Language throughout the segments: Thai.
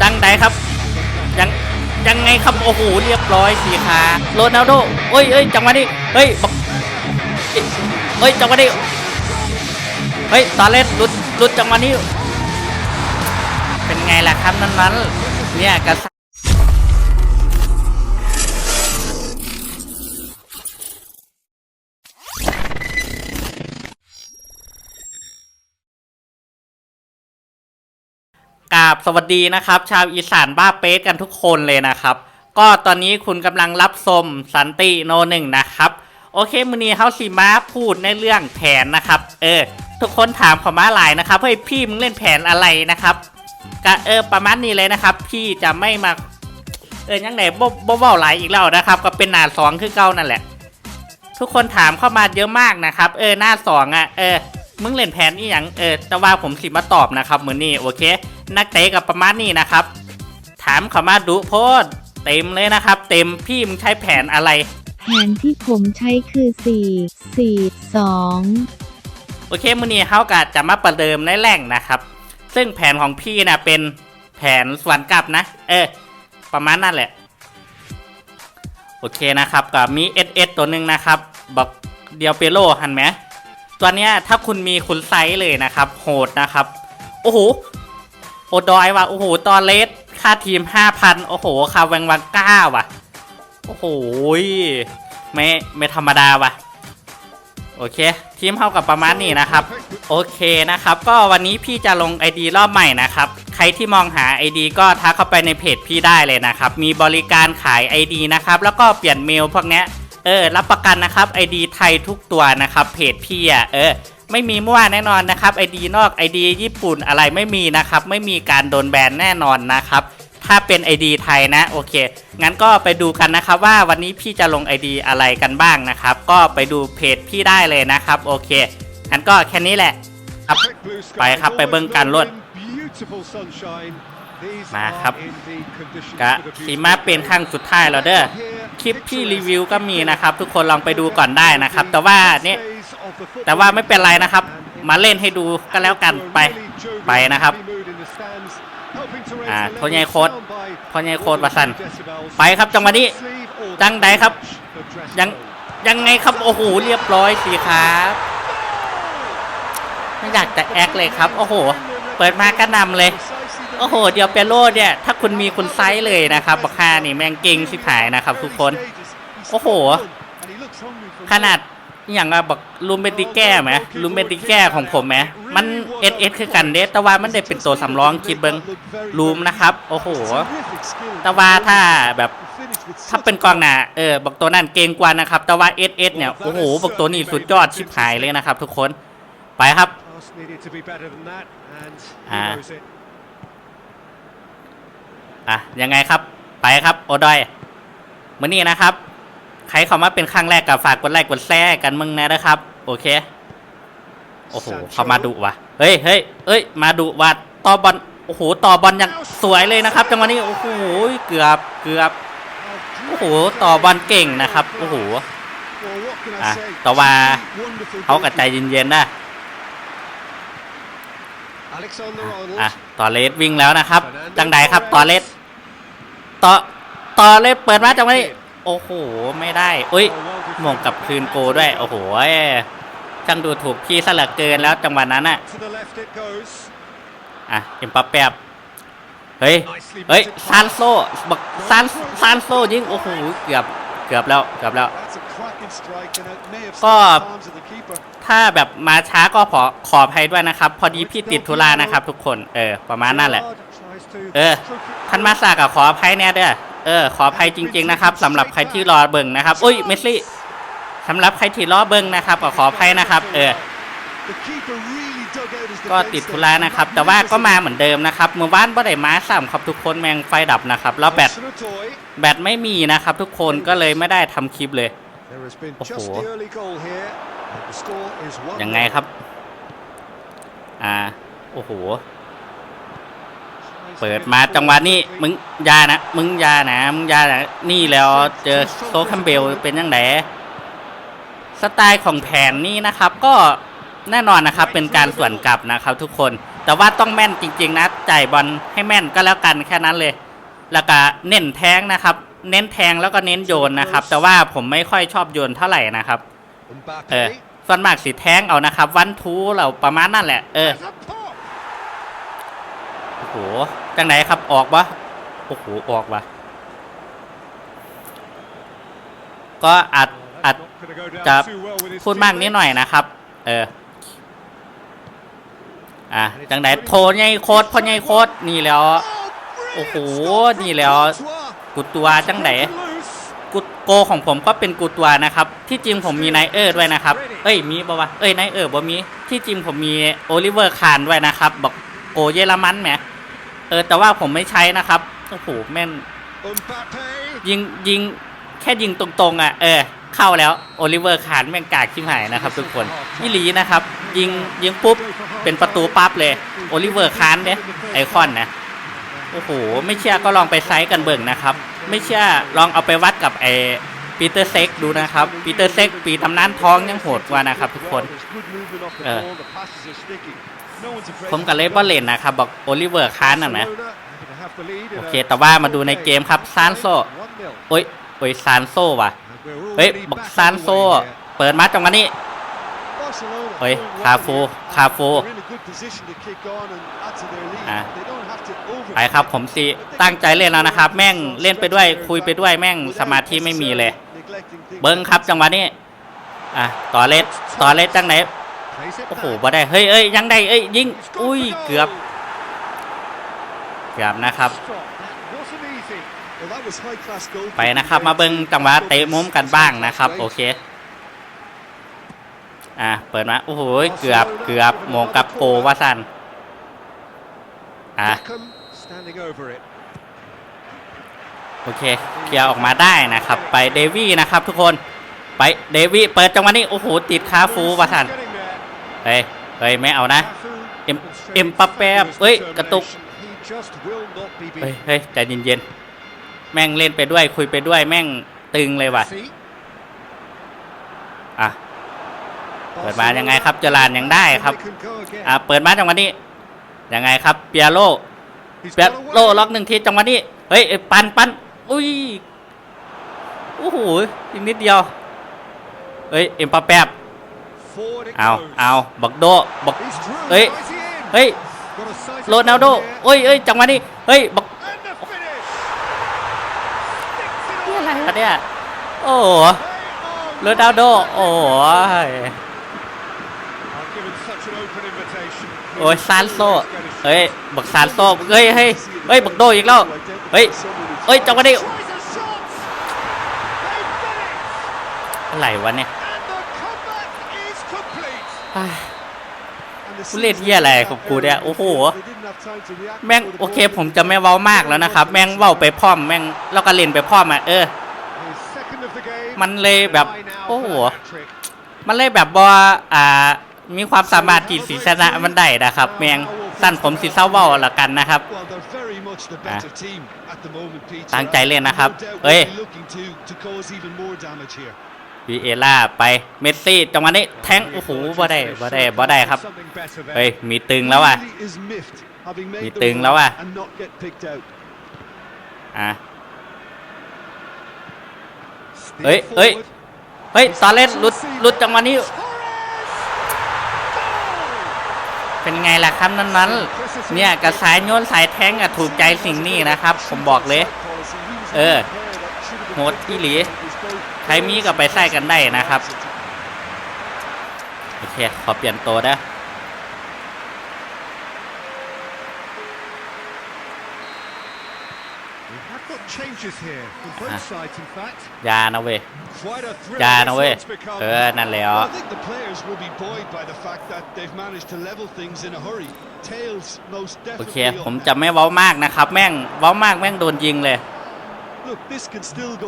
จังไดครับยังยังไงครับโอ้โหเรียบร้อยสีขาโรนัลโดเอ้ยเอ้ยจังหวะนี้เฮ้ยบอกเฮ้ยจังหวะนี้เฮ้ยตาเลสหลุดหลุดจังหวะนี้ เป็นไงล่ะครับนั้นนั้นๆเนี่ยกระ ราบสวัสดีนะครับ ชาวอีสานบ้าเป๊ะกันทุกคนเลยนะครับ ก็ตอนนี้คุณกำลังรับชมสันติโนหนึ่งนะครับ โอเคมือนี้เฮาสีมาพูดในเรื่องแผนนะครับ เออ ทุกคนถามเขอมาหลายนะครับเฮ้ยพี่มึงเล่นแผนอะไรนะครับก็เออประมาณนี้เลยนะครับ พี่จะไม่มา เออยังไงบ่บ่เว้าหลายอีกแล้วนะครับ ก็เป็นหน้าสองคือเก่านั่นแหละ ทุกคนถามเข้ามาเยอะมากนะครับ เออหน้าสองอะเออมึงเล่นแผนนี่ย่างเออแต่ว่าผมสิมาตอบนะครับมือนี้โอเค นักเตะกับประมาณนี้นะครับ ถามเขามาดูโพดเต็มเลยนะครับ เต็มพี่มึงใช้แผนอะไร แผนที่ผมใช้คือ 4 4 2 โอเคมือนี้เขาก็จะมาประเดิมในแหล่งนะครับ ซึ่งแผนของพี่นะเป็นแผนสวนกลับนะ เออ ประมาณนั่นแหละ โอเคนะครับก็มี SS ตัวหนึ่งนะครับบอกเดียวเปโลหันไหมตัวเนี้ยถ้าคุณมีคุณไซส์เลยนะครับ โหดนะครับ โอ้โห โอดอยว่ะ โอ้โห ตอนเลสค่าทีม 5,000 โอ้โห คาแวงวังก้าว่ะ โอ้โห ไม่ไม่ธรรมดาว่ะ โอเค ทีมเท่ากับประมาณนี้นะครับ โอเคนะครับ ก็วันนี้พี่จะลง ID รอบใหม่นะครับ ใครที่มองหา ID ก็ทักเข้าไปในเพจพี่ได้เลยนะครับ มีบริการขาย ID นะครับ แล้วก็เปลี่ยนเมลพวกเนี้ย เออ รับประกันนะครับ ID ไทยทุกตัวนะครับ เพจพี่อะ เออ ไม่มีมั่วแน่นอนนะครับ ID นอก ID ญี่ปุ่นอะไรไม่มีนะครับ ไม่มีการโดนแบนแน่นอนนะครับ ถ้าเป็น ID ไทยนะโอเค งั้นก็ไปดูกันนะครับว่าวันนี้พี่จะลง ID อะไรกันบ้างนะครับ ก็ไปดูเพจพี่ได้เลยนะครับโอเคงั้นก็แค่นี้แหละครับไปครับไปเบิ่งกันรถมามาครับกะสีมาเป็นครั้งสุดท้ายแล้วเด้อคลิปพี่รีวิวก็มีนะครับ ทุกคนลองไปดูก่อนได้นะครับ แต่ว่าเนี่ย แต่ว่าไม่เป็นไรนะครับ มาเล่นให้ดูก็แล้วกันไปไปนะครับอ่าโทนี่โค้ดโทนี่โค้ดวาสันไปครับจังหวะนี้จังใดครับ ยังยังไงครับโอ้โหเรียบร้อยสิครับไม่อยากจะแอคเลยครับ โอ้โห เปิดมาก็นำเลย โอ้โห เดียวเปโลเนี่ย ถ้าคุณมีคุณไซส์เลยนะครับบักค่านี่แมงเก่งสิผายนะครับ ทุกคน โอ้โห ขนาด อย่างอะบอกลูมเบติแก้ไหมลูมเบติแก้ของผมไหมมันเอสเอสคือกันเด้แต่ว่ามันได้เป็นตัวสำรองคิดเบิงลูมนะครับ โอ้โหต่ว่าถ้าแบบถ้าเป็นกองหน้าเออบอกตัวนั้นเก่งกว่านะครับต่ว่าเอสเอสเนี่ยโอ้โหบอกตัวนี้สุดยอดชิบหายเลยนะครับ ทุกคนไปครับอ่าอะยังไงครับไปครับโอดอยมื่อนี้นะครับ ใครเข้ามาเป็นครั้งแรกกับฝากกดไลค์กดแชร์กันมึงนะนะครับ โอเค โอ้โหเขามาดุว่ะ เฮ้ยเฮ้ยเอ้ย มาดุว่ะต่อบอล โอ้โห ต่อบอลอย่างสวยเลยนะครับ จังหวะนี้ โอ้โห เกือบ เกือบ โอ้โห ต่อบอลเก่งนะครับ โอ้โห อะอะต่ต่ออว่าว่าเขาเขากักับบใจใจเย็นๆนะอะ ต่อเลสวิ่งแล้วนะครับ จังไดครับ ต่อเลสต่อ ต่อเลสเปิดมาจังหวะนี้ โอ้โห ไม่ได้อุ้ยหมงกับคืนโกด้วย โอ้โหช่างดูถูกพี่ซะเหลือเกินแล้วจังหวะนั้นอะอะเอ็มปัปแปบเฮ้ย เฮ้ย ซานโซบักซานซานโซยิง โอ้โห เกือบ เกือบแล้ว เกือบแล้ว ก็ ถ้าแบบมาช้าก็ขอ ขออภัยด้วยนะครับ พอดีพี่ติดธุระนะครับทุกคน เออ ประมาณนั่นแหละ เออคันมาสากับขออภัยแน่เด้อ เออขออภัยจริง ๆนะครับสำหรับใครที่รอเบิ่งนะครับอุ้ยเมสซี่สำหรับใครที่รอเบิ่งนะครับก็ขออภัยนะครับ เออก็ติดธุระนะครับ แต่ว่าก็มาเหมือนเดิมนะครับเมื่อวานบ่ได้มาซ้ำครับทุกคนแมงไฟดับนะครับ แล้วแบตแบตไม่มีนะครับ ทุกคนก็เลยไม่ได้ทำคลิปเลยโอ้โหยังไงครับ อ่า โอ้โห เปิดมาจังหวะนี้มึงยานะมึงยานะมึงยานะนี่แล้วเจอโซคัมเบลเป็นยังไงสไตล์ของแผนนี้นะครับ ก็แน่นอนนะครับเป็นการส่วนกลับนะครับ ทุกคนแต่ว่าต้องแม่นจริง ๆ นะจ่ายบอลให้แม่นก็แล้วกันแค่นั้นเลย แล้วก็เน้นแทงนะครับ เน้นแทงแล้วก็เน้นโยนนะครับ แต่ว่าผมไม่ค่อยชอบโยนเท่าไหร่นะครับ เออส่วนมากสิแทงเอานะครับ วันทูเราประมาณนั่นแหละ เออ There's a pop. โอ้โหจังไหนครับออกปะโอ้โหออกปะก็อาจอาจจะพูดมากนิดหน่อยนะครับ เอออะจังไหนโทรไงโคตรพ่อไงโคตรนี่แล้ว โอ้โหนี่แล้วกูตัวจังไหนกูโกของผมก็เป็นกูตัวนะครับ ที่จริงผมมีไนเออร์ด้วยนะครับ เอ้ยมีปะวะเอ้ยไนเออร์บ่มีที่จริงผมมีโอลิเวอร์คานด้วยนะครับบอกโกเยอรมันแหม เออ แต่ว่าผมไม่ใช้นะครับโอ้โหแม่น Mbappe. ยิงยิงแค่ยิงตรงๆอะ เออ เข้าแล้วโอลิเวอร์คานแม่งกากชิมหายนะครับ ทุกคนยี่หลีนะครับ ยิงยิงปุ๊บ เป็นประตูปั๊บเลยโอลิเวอร์คานเนี่ยไอคอนนะโอ้โหไม่เชื่อก็ลองไปไซส์กันเบิ่งนะครับ ไม่เชื่อลองเอาไปวัดกับไอปีเตอร์เซ็กดูนะครับปีเตอร์เซ็กปีตำนานท้องยังโหดกว่านะครับ ทุกคน Well, there's good ผมกับเลเบอร์เลนนะครับบอกโอลิเวอร์คานน่ะนะโอเค แต่ว่ามาดูในเกมครับซานโซโอ้ยโอ้ยซานโซว่ะเฮ้ยบอกซานโซ เปิดมาจังหวะนี้เฮ้ยคาฟูคาฟูไปครับผมสิตั้งใจเล่นแล้วนะครับ แม่งเล่นไปด้วยคุยไปด้วยแม่งสมาธิไม่มีเลย เบิ้งครับจังหวะนี้อะต่อเล็ต่อเล็ดจังไหน โอ้โห back. บ่ได้ เฮ้ยเอ้ยยังได้เอ้ยยิง He's gone อุ้ย for เกือบ goal. เกือบนะครับ Stop. That wasn't easy. Well, that was high class goal ไปนะครับ มาเบิ้งจังหวะเตะมุมกันบ้างนะครับ โอเค อะ เปิดมา โอ้โห เกือบ เกือบโมงกับโกว่าสัน อะ Beckham standing over it. โอเค เคลียร์ออกมาได้นะครับ ไปเดวี่นะครับทุกคน ไปเดวี่เปิดจังหวะนี้ โอ้โห ติดคาฟูว่าสัน Getting there. เฮ้ยเฮ้ยไม่เอานะ เอ็มเอ็มปัปเป้ fabulous เอ้ยกระตุกเฮ้ยเฮ้ยใจเย็นๆแม่งเล่นไปด้วยคุยไปด้วยแม่งตึงเลยว่ะอะเปิดมายังไงครับเจรานยังได้ครับอะเปิดมาจังหวะนี้ยังไงครับเปียโลเปียโลล็อกหนึ่งทีจังหวะนี้เฮ้ยเอ้ยปันปันอุ้ยโอ้โหอีกนิดเดียวเฮ้ยเอ็มปาแป๊บ เอา goes. เอาบักโดบัก He's through. เฮ้ย Is he in? เฮ้ย Got a sight of โรนัลโด goal here. เอ้ยเอ้ยจังหวะนี้เฮ้ยบัก And the finish. Sticks it นี่ on. อะไรวะเนี่ยโอ้โห They are โรนัลโดโอ้โห I've given such an open invitation. โอ้ยซานโซเฮ้ยบักซานโซเฮ้ยเฮ้ยเฮ้ยบักโดอีกแล้วเฮ้ยเฮ้ยจังหวะนี้ Tries a shot. They've done it. อะไรวะเนี่ย complete. อ้าย And the ผู้เล่นเหี้ยอะไรของกูเนี่ยโอ้โหแม่งโอเคผมจะไม่เว้ามากแล้วนะครับ แม่งเว้าไปพร้อมแม่งแล้วก็เล่นไปพร้อมอะเออ มันเลยแบบโอ้โหมันเลยแบบบออ่ามีความสามารถที่สีชนะมันได้นะครับ แม่งสั้นผมสีเศร้าเว้าละกันนะครับตั้งใจเล่นนะครับเฮ้ย วีเอล่าไปเมสซี่จังหวะนี้แทงโอ้โหบ่ได้บ่ได้บ่ได้ครับเฮ้ยมีตึงแล้วว่ะมีตึงแล้วว่ะอะเฮ้ยเฮ้ยเฮ้ยตอนเล่นหลุดหลุดจังหวะนี้ เป็นไงล่ะครับนั้นๆเนี่ยกระสายโยนสายแทงอะถูกใจสิ่งนี้นะครับ ผมบอกเลย เออโหดอีหลี ใครมีก็ไปใส่กันได้นะครับ โอเค ขอเปลี่ยนตัวนะ We have got changes here from both Ah. sides, in fact. อยานะเว้ย Quite a thrill อย่า this นะเว้ย one's become. เออ นั่นแหละ Well, I think the players will be buoyed by the fact that they've managed to level things in a hurry. Tails most โอเค definitely ผม up จะไม่เว้ามากนะครับ แม่ง เว้ามากแม่งโดนยิงเลย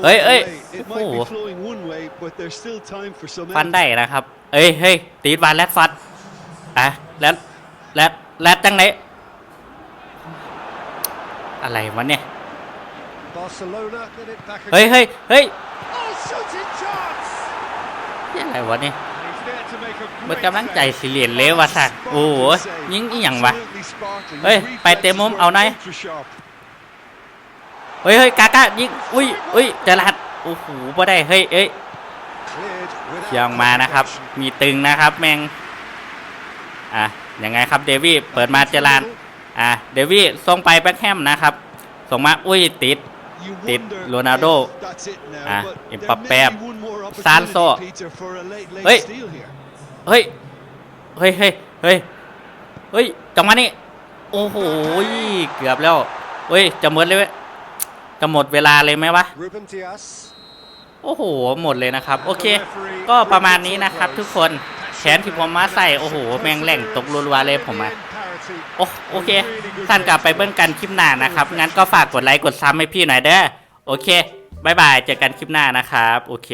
เฮ้ย either เอ้ย way. It โอ้ might โห be flowing one way, but there's still time for some ฟัน end. ได้นะครับ เอ้ยเฮ้ยตีดวานแรดฟัดอะแรดแรดแรดจังไหนอะไรวะเนี่ย Barcelona get it back เฮ้ย again. เฮ้ยเฮ้ย Oh, shooting chance! นี่อะไรวะเนี่ย And he's there to make a เบิด great กำลังใจ save. สิเหรียญเลยวะสักโอ้โหยิงอีหยังวะ Absolutely sparkling. เฮ้ย His ไปเตะมุม reflexes เอาหน่อย were ultra sharp. เฮ้ยเฮ้ยกากะยิงอุ้ยอุ้ยเจรัดโอ้โหบ่ได้เฮ้ยเอ้ยยังมานะครับ มีตึงนะครับ แมงอะยังไงครับเดวี่เปิดมาเจรัดอะเดวี่ส่งไปแบ็คแฮมนะครับ ส่งมาอุ้ยติดติดโรนัลโดอะเอ็มปัป may เป้ be one more ซานโซเฮ้ยเฮ้ยเฮ้ยเฮ้ยเฮ้ยเฮ้ยจังหวะนี้โอ้โหเกือบแล้วเฮ้ยจะหมดเลยเว้ย จะหมดเวลาเลยไหมวะ Ruben Dias. โอ้โห หมดเลยนะครับ โอเค ก็ประมาณนี้นะครับทุกคนแขนที่ผมมาใส่ โอ้โห แมงแหล่งตกรัวๆเลยผมอะ Parity. โอโอเค ท่านกลับไปเบิ้งกันคลิปหน้านะครับ งั้นก็ฝากกดไลค์กดซับให้พี่หน่อยเด้อ โอเคบ๊ายบาย เจอกันคลิปหน้านะครับ โอเค